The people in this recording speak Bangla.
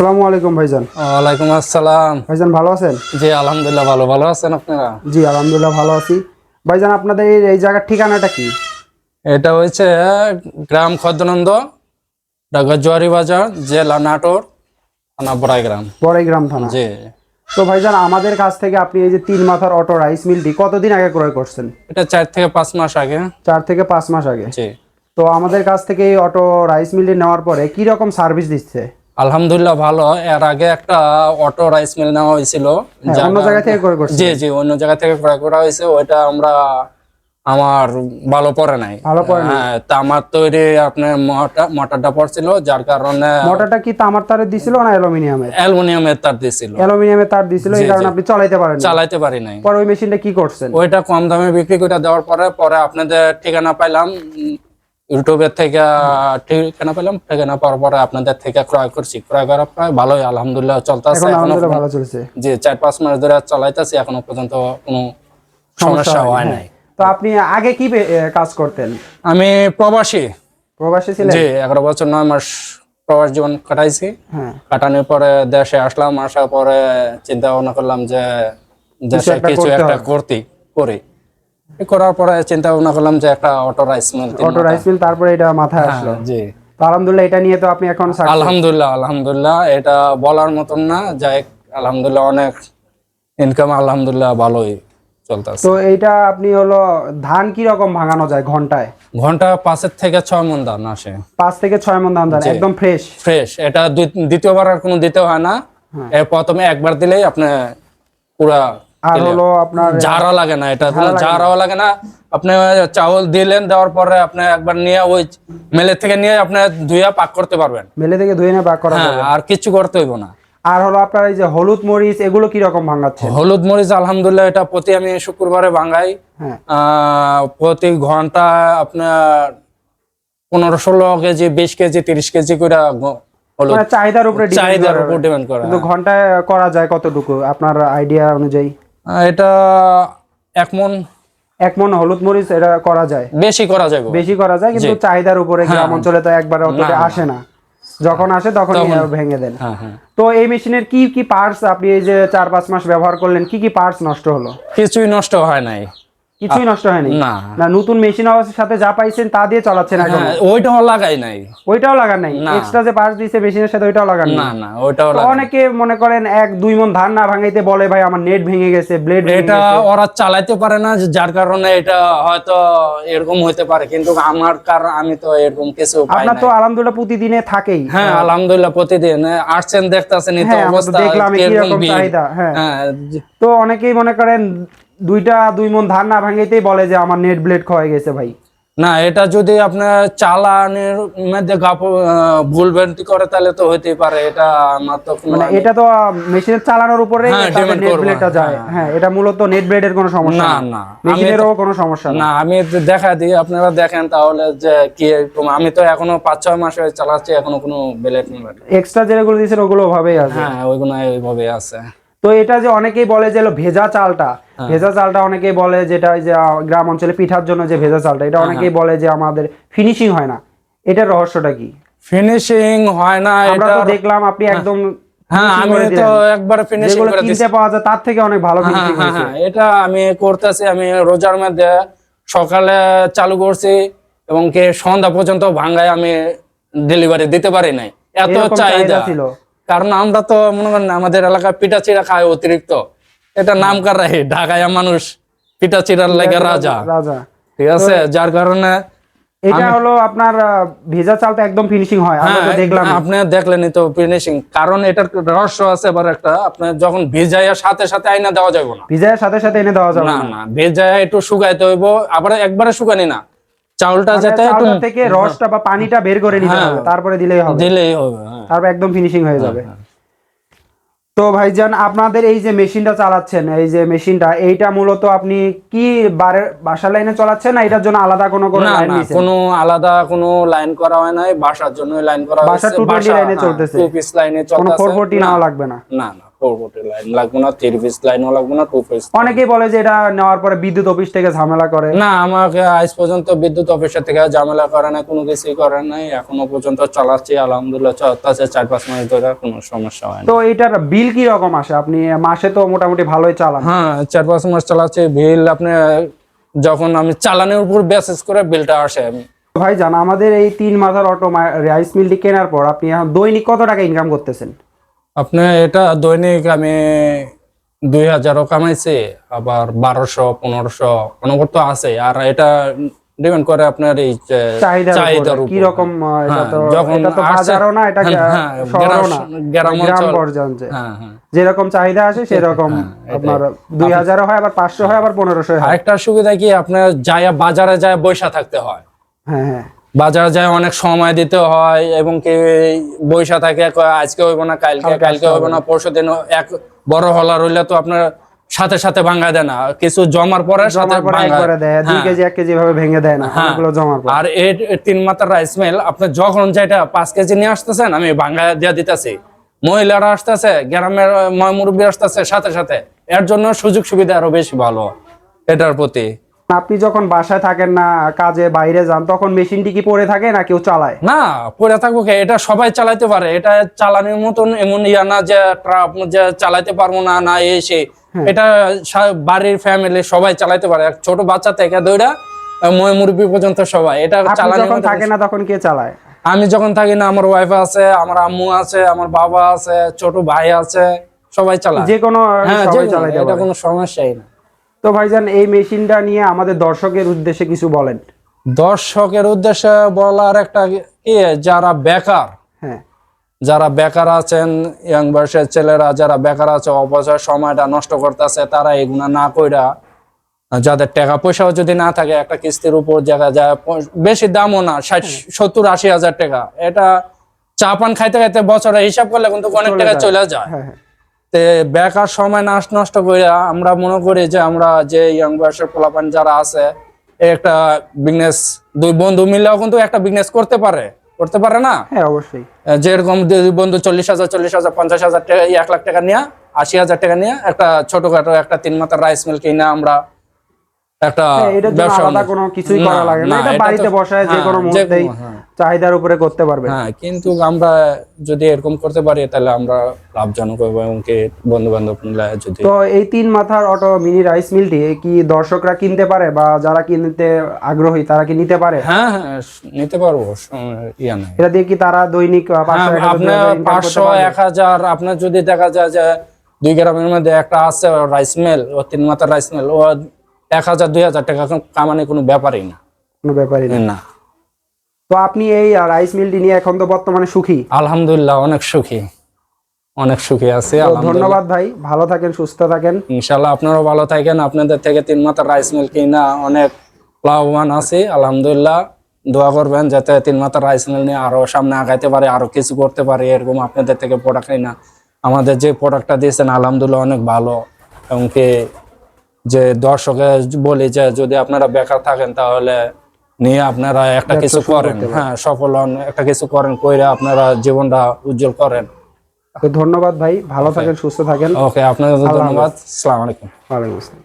আসসালামু আলাইকুম ভাইজান। ওয়ালাইকুম আসসালাম। ভাইজান ভালো আছেন? জি আলহামদুলিল্লাহ ভালো। ভালো আছেন আপনারা? জি আলহামদুলিল্লাহ ভালো আছি। ভাইজান আপনাদের এই- জায়গার ঠিকানাটা কি? এটা হচ্ছে গ্রাম খদ্দনন্দ ঢাকা জোয়ারি বাজার জেলা নাটোর থানা বড়াইগ্রাম। বড়াইগ্রাম থানা। জি। তো ভাইজান আমাদের কাছ থেকে আপনি এই যে তিন মাথার অটো রাইস মিলটি কতদিন আগে ক্রয় করছেন? এটা চার থেকে পাঁচ মাস আগে। চার থেকে পাঁচ মাস আগে। জি। তো আমাদের কাছ থেকে এই অটো রাইস মিলটি নেওয়ার পরে কি রকম সার্ভিস দিচ্ছে? আলহামদুলিল্লাহ ভালো। এর আগে একটা অটো রাইস মিল নেওয়া হয়েছিল। হ্যাঁ, অন্য জায়গা- থেকে ক্রয় করছেন? জি জি অন্য জায়গা থেকে ক্রয় করা হয়েছে। ওইটা আমরা আমার ভালো পড়ে নাই। ভালো হ্যাঁ তা আমার তৈরি আপনার মোটর মোটরটা পড়ছিল যার কারণে মোটরটা কি তামার তারের দিছিল না অ্যালুমিনিয়ামের? অ্যালুমিনিয়ামের তার দিয়েছিল অ্যালুমিনিয়ামের তার দিছিল এই কারণে আপনি চালাইতে পারেন না। চালাইতে পারি নাই। পরে ওই মেশিনটা কি করছেন? ওইটা কম দামে বিক্রি করে দেওয়ার পরে পরে আপনাদের ঠিকানা পাইলাম। ইউটিউবের থেকে ঠিকানা পেলাম ঠিকানা পাওয়ার পরে আপনাদের থেকে ক্রয় করছি। ক্রয় করার পরে ভালোই আলহামদুলিল্লাহ চলতেছে। এখন এখনও ভালো চলছে। যে চার পাঁচ মাস ধরে চালাইতেছি এখনও পর্যন্ত কোনো সমস্যা হয় নাই। তো আপনি আগে কি কাজ করতেন? আমি প্রবাসী। প্রবাসী ছিলেন? জি এগারো বছর নয় মাস প্রবাস জীবন কাটাইছি। হ্যাঁ। কাটানোর পরে দেশে আসলাম আসার পরে চিন্তা ভাবনা করলাম যে দেশে কিছু একটা। করতে করি। করার পরে চিন্তা ভাবনা করলাম যে একটা auto rice mill auto rice mill তারপরে এটা মাথায় আসলো। জি। তো আলহামদুলিল্লাহ এটা নিয়ে তো আপনি এখন আলহামদুলিল্লাহ আলহামদুলিল্লাহ এটা বলার মতন না। যাই আলহামদুলিল্লাহ অনেক ইনকাম আলহামদুলিল্লাহ ভালোই চলতেছে। তো এইটা আপনি হলো ধান কি রকম ভাঙানো যায় ঘন্টায়? ঘণ্টা পাঁচের থেকে ছয় মন ধান আসে। পাঁচ থেকে ছয় মন ধান একদম ফ্রেশ ফ্রেশ এটা দ্বিতীয়বার আর কোনো দিতে হয় না। হ্যাঁ। প্রথমে একবার দিলেই আপনি পুরা আর হলো আপনার ঝাড়া লাগে না এটা ঝাড়াও লাগে না। আপনি চাউল দিলেন দেওয়ার পরে আপনি একবার নিয়ে ওই মেলে থেকে নিয়ে আপনি ধুইয়া পাক করতে পারবেন। মেলে থেকে ধুয়ে নিয়ে বাক করা হ্যাঁ আর কিছু করতে হইব না। আর হলো আপনার এই যে হলুদ মরিচ এগুলো কি রকম ভাঙাচ্ছে? হলুদ মরিচ আলহামদুলিল্লাহ এটা প্রতি আমি শুক্রবারে ভাঙাই। হ্যাঁ। আহ, প্রতি ঘণ্টা আপনার পনেরো ষোলো কেজি বিশ কেজি তিরিশ কেজি করে মানে চাহিদার উপরে চাহিদার উপর ডিপেন্ড করে ঘন্টায় করা যায় কতটুকু? আপনার আইডিয়া অনুযায়ী? এটা একমন এক মন হলুদ মরিচ এটা করা যায়। বেশি করা যায় বেশি করা যায় কিন্তু চাহিদার উপরে গ্রাম অঞ্চলে তো একবার অতটা আসে না। যখন আসে তখন ভেঙে দেন। হ্যাঁ হ্যাঁ। তো এই মেশিনের কি কি পার্টস আপনি এই যে চার পাঁচ মাস ব্যবহার করলেন কি কি পার্টস নষ্ট হলো? কিছুই নষ্ট হয় নাই। কিছুই নষ্ট হয়নি। না। না নতুন মেশিন সাথে যা পাইছেন তা দিয়ে চালাচ্ছেন এখন হ্যাঁ, ওইটাও লাগাই নাই। ওইটাও লাগান নাই। এক্সট্রা যে পার্টস দিয়েছে মেশিনের সাথে ওইটাও লাগান না নাই। না ওইটাও তো লাগাই অনেকে মনে করেন এক দুই মন ধান না ভাঙাইতে বলে ভাই আমার নেট ভেঙে গেছে ব্লেড এটা ওরা চালাইতে পারে না যার কারণে এটা হয়তো এরকম হইতে পারে। কিন্তু আমার কারণ আমি তো এরকম কিছু পাই আপনার নাই। তো আলহামদুলিল্লাহ প্রতিদিনে থাকেই। হ্যাঁ আলহামদুলিল্লাহ প্রতিদিন। আসছেন দেখতাছেন এই তো হ্যাঁ, অবস্থা দেখলাম কীরকম ভিড়। চাহিদা, হ্যাঁ। হ্যাঁ তো অনেকেই মনে করেন দুইটা দুই মন ধান না ভাঙাইতেই বলে যে আমার নেট ব্লেড ক্ষয়ে গেছে ভাই। না এটা যদি আপনার চালানের মধ্যে ভুল ভ্রান্তি করে তাহলে তো হইতেই পারে। এটা আমার তো মানে এটা তো মেশিনের চালানোর উপরে হ্যাঁ, নেট ব্লেডটা যায়। হ্যাঁ। এটা মূলত নেট ব্লেডের কোনো সমস্যা না না। মেশিনেরও কোনো সমস্যা না। আমি দেখা দিই আপনারা দেখেন তাহলে যে কি আমি তো এখনও পাঁচ ছয় মাস হয়ে চালাচ্ছি এখনও কোনো বেলেট মিলেট এক্সট্রা যেগুলো দিয়েছেন ওগুলো ভাবেই আছে। হ্যাঁ ওইগুলো ওইভাবে আছে। তো এটা যে অনেকেই বলে যে ভেজা চালটা হ্যাঁ। ভেজা চালটা অনেকেই বলে যেটা যে গ্রাম অঞ্চলে পিঠার জন্য যে ভেজা চালটা হ্যাঁ, এটা অনেকেই বলে যে আমাদের ফিনিশিং হয় না। এটার রহস্যটা কি? ফিনিশিং হয় না আমরা তো দেখলাম আপনি একদম হ্যাঁ আমি তো একবার ফিনিশিং করে দিছি পাওয়া যায় তার থেকে অনেক ভালো হ্যাঁ ফিনিশিং হ্যাঁ হয়েছে। হ্যাঁ এটা আমি করতেছি আমি রোজার মধ্যে সকালে চালু করছি এবং কি সন্ধ্যা পর্যন্ত ভাঙ্গায় আমি ডেলিভারি দিতে পারি নাই। এত চাহিদা ছিল। কারণ আমরা তো মনে করেন আমাদের এলাকায় পিঠা চিড়া খায় অতিরিক্ত। এটা নাম কার রাখি ঢাকায় মানুষ পিঠা চিড়ার লাগে রাজা। রাজা। ঠিক আছে? যার কারণে এটা হলো আপনার ভেজা চালটা একদম ফিনিশিং হয়। আমরা হ্যাঁ, দেখলাম। আপনি দেখলেনই তো ফিনিশিং কারণ এটার রহস্য আছে আবার একটা আপনার যখন ভিজাইয়া সাথে সাথে আইনা দেওয়া যাবে না। ভিজায়ের সাথে সাথে এনে দেওয়া যাবে না না। না একটু শুকাইতে হইব। আবার একবারে শুকানি না। চাউলটা মানে যাতে একটু থেকে রসটা বা পানিটা বের করে নিতে হ্যাঁ। হবে তারপরে দিলেই হবে। দিলেই হবে হ্যাঁ। তারপর একদম ফিনিশিং হয়ে যাবে। তো ভাইজান আপনাদের এই যে মেশিনটা চালাচ্ছেন এই যে মেশিনটা এইটা মূলত আপনি কি বারে বাসা লাইনে চালাচ্ছেন না এটার জন্য আলাদা কোনো কোনো লাইন না কোনো আলাদা কোনো লাইন করা হয় নাই বাসার জন্য লাইন করা বাসা হয়েছে 220 লাইনে চলতেছে। টু পিস লাইনে চলতেছে। ফোর ফোরটি না, লাগবে না। না না। ফোর লাইন লাগবে না থ্রি পিস লাইনও লাগবে না টু পিস অনেকেই বলে যে এটা নেওয়ার পরে বিদ্যুৎ অফিস থেকে ঝামেলা করে। না আমাকে আজ পর্যন্ত বিদ্যুৎ অফিসের থেকে ঝামেলা করে না কোনো কিছুই করে নাই এখনও পর্যন্ত চালাচ্ছি আলহামদুলিল্লাহ চলতেছে চার পাঁচ মাস ধরে কোনো সমস্যা হয় তো এটার বিল কি রকম আসে? আপনি মাসে তো মোটামুটি ভালোই চালান। হ্যাঁ চার পাঁচ মাস চালাচ্ছি বিল আপনি যখন আমি চালানোর উপর বেসিস করে বিলটা আসে। আমি ভাই জান আমাদের এই তিন মাথার অটো রাইস মিলটি কেনার পর আপনি দৈনিক কত টাকা ইনকাম করতেছেন? আপনি এটা দৈনিক আমি দুই হাজারও কামাইছি আবার বারোশো পনেরোশো অনবর তো আছে। আর এটা ডিপেন্ড করে আপনার এই চাহিদার। কি রকম হ্যাঁ, যখন বাজারও না এটা হ্যাঁ, হ্যাঁ, শহরও না। গ্রাম- পর্যন্ত হ্যাঁ হ্যাঁ। যেরকম চাহিদা আসে সেরকম আপনার দুই হাজারও হয় আবার পাঁচশো হয় আবার পনেরোশো হয়। আরেকটা সুবিধা কি আপনার যায় বাজারে যায় বৈশা থাকতে হয়। হ্যাঁ হ্যাঁ। বাজারে যায় অনেক সময় দিতে হয় এবং কি বৈশা থাকে আজকে হইব না কালকে কালকে হইব না পরশু দিন এক বড় হলা রইলে তো আপনার সাথে সাথে ভাঙা দেয় না। কিছু জমার পরে সাথে ভাঙা দেয় দুই হ্যাঁ। কেজি এক কেজি ভাবে ভেঙে দেয় না জমার পর। আর এর তিন মাত্রা রাইস মিল আপনি যখন যেটা পাঁচ কেজি নিয়ে আসতেছেন আমি ভাঙ্গা দিয়ে দিতেছি। মহিলারা আসতেছে গ্রামের ময় মুরব্বী আসতেছে সাথে সাথে। এর জন্য সুযোগ সুবিধা আরও বেশি ভালো এটার প্রতি। আপনি যখন বাসায় থাকেন না কাজে বাইরে যান তখন মেশিনটি কি পড়ে থাকে না কেউ চালায়? না পড়ে থাকব কে এটা সবাই চালাতে পারে। এটা চালানোর মতন এমন ইয়া না যে ট্রাপ যে চালাতে পারব না না এসে। এটা বাড়ির ফ্যামিলি সবাই চালাতে পারে। ছোট বাচ্চা থেকে দৌড়া ময় মুরব্বী পর্যন্ত সবাই। এটা চালানোর যখন থাকে না তখন কে চালায়? আমি যখন থাকি না আমার ওয়াইফ আছে আমার আম্মু আছে আমার বাবা আছে ছোট ভাই আছে সবাই চালায়। যে কোনো হ্যাঁ এটা কোনো সমস্যাই না। তো ভাইজান এই মেশিনটা নিয়ে আমাদের দর্শকের উদ্দেশ্যে কিছু বলেন। দর্শকের উদ্দেশ্যে বলার একটা কি যারা বেকার হ্যাঁ। যারা বেকার আছেন ইয়াং বয়সের ছেলেরা যারা বেকার আছে অবসর সময়টা নষ্ট করতেছে তারা এগুলা না কইরা যাদের টাকা পয়সাও যদি না থাকে একটা কিস্তির উপর জায়গা যায় বেশি দামও না ষাট সত্তর আশি হাজার টাকা। এটা চা পান খাইতে খাইতে বছরে হিসাব করলে কিন্তু অনেক টাকা চলে যায়। হ্যাঁ হ্যাঁ। তে বেকার সময় নাশ নষ্ট করে আমরা মনে করি যে আমরা যে ইয়াং বয়সের পোলাপান যারা আছে একটা বিজনেস দুই বন্ধু মিলেও কিন্তু একটা বিজনেস করতে পারে। করতে পারে না? হ্যাঁ অবশ্যই। যেরকম দুই বন্ধু চল্লিশ হাজার চল্লিশ হাজার পঞ্চাশ হাজার টাকা এক লাখ টাকা নিয়ে আশি হাজার টাকা নিয়ে একটা ছোটখাটো একটা তিন মাথার রাইস মিল কিনে আমরা একটা হ্যাঁ, ব্যবসা কোনো কিছুই করা লাগে না। এটা বাড়িতে বসায় যে হ্যাঁ, কোনো মুহূর্তেই। চাহিদার উপরে করতে পারবে। হ্যাঁ কিন্তু আমরা যদি এরকম করতে পারি তাহলে আমরা লাভজনক হব এবং কি বন্ধু বান্ধব মিলে যদি তো এই তিন মাথার অটো মিনি রাইস মিলটি কি দর্শকরা কিনতে পারে বা যারা কিনতে আগ্রহী তারা কি নিতে পারে? হ্যাঁ হ্যাঁ নিতে পারব ইয়া নাই। এটা দিয়ে কি তারা দৈনিক হ্যাঁ, আপনার পাঁচশো এক হাজার আপনার যদি দেখা যায় যে দুই গ্রামের মধ্যে একটা আছে রাইস মিল ও তিন মাথার রাইস মিল ও এক হাজার দুই হাজার টাকা কামানি কোনো ব্যাপারই না। কোনো ব্যাপারই না। না। তো আপনি এই রাইস মিলটি নিয়ে এখন তো বর্তমানে সুখী? আলহামদুলিল্লাহ অনেক সুখী। অনেক সুখী আছি ধন্যবাদ ভাই ভালো থাকেন সুস্থ থাকেন। ইনশাল্লাহ আপনারাও ভালো থাকেন। আপনাদের থেকে তিন মাথার রাইস মিল কিনা অনেক লাভবান আছি আলহামদুলিল্লাহ। দোয়া করবেন যাতে তিন মাথার রাইস মিল নিয়ে আরও সামনে আগাইতে পারে আরও কিছু করতে পারে এরকম আপনাদের থেকে প্রোডাক্ট না আমাদের যে প্রোডাক্টটা দিয়েছেন আলহামদুলিল্লাহ অনেক ভালো। এবং কি যে দর্শকে বলি যে যদি আপনারা বেকার থাকেন তাহলে নিয়ে আপনারা একটা কিছু করেন। হ্যাঁ সফল হন একটা কিছু করেন কইরা আপনারা জীবনটা উজ্জ্বল করেন। ধন্যবাদ ভাই ভালো থাকেন সুস্থ থাকেন। ওকে আপনাদের ধন্যবাদ। আসসালামু আলাইকুম। ওয়ালাইকুম আসসালাম।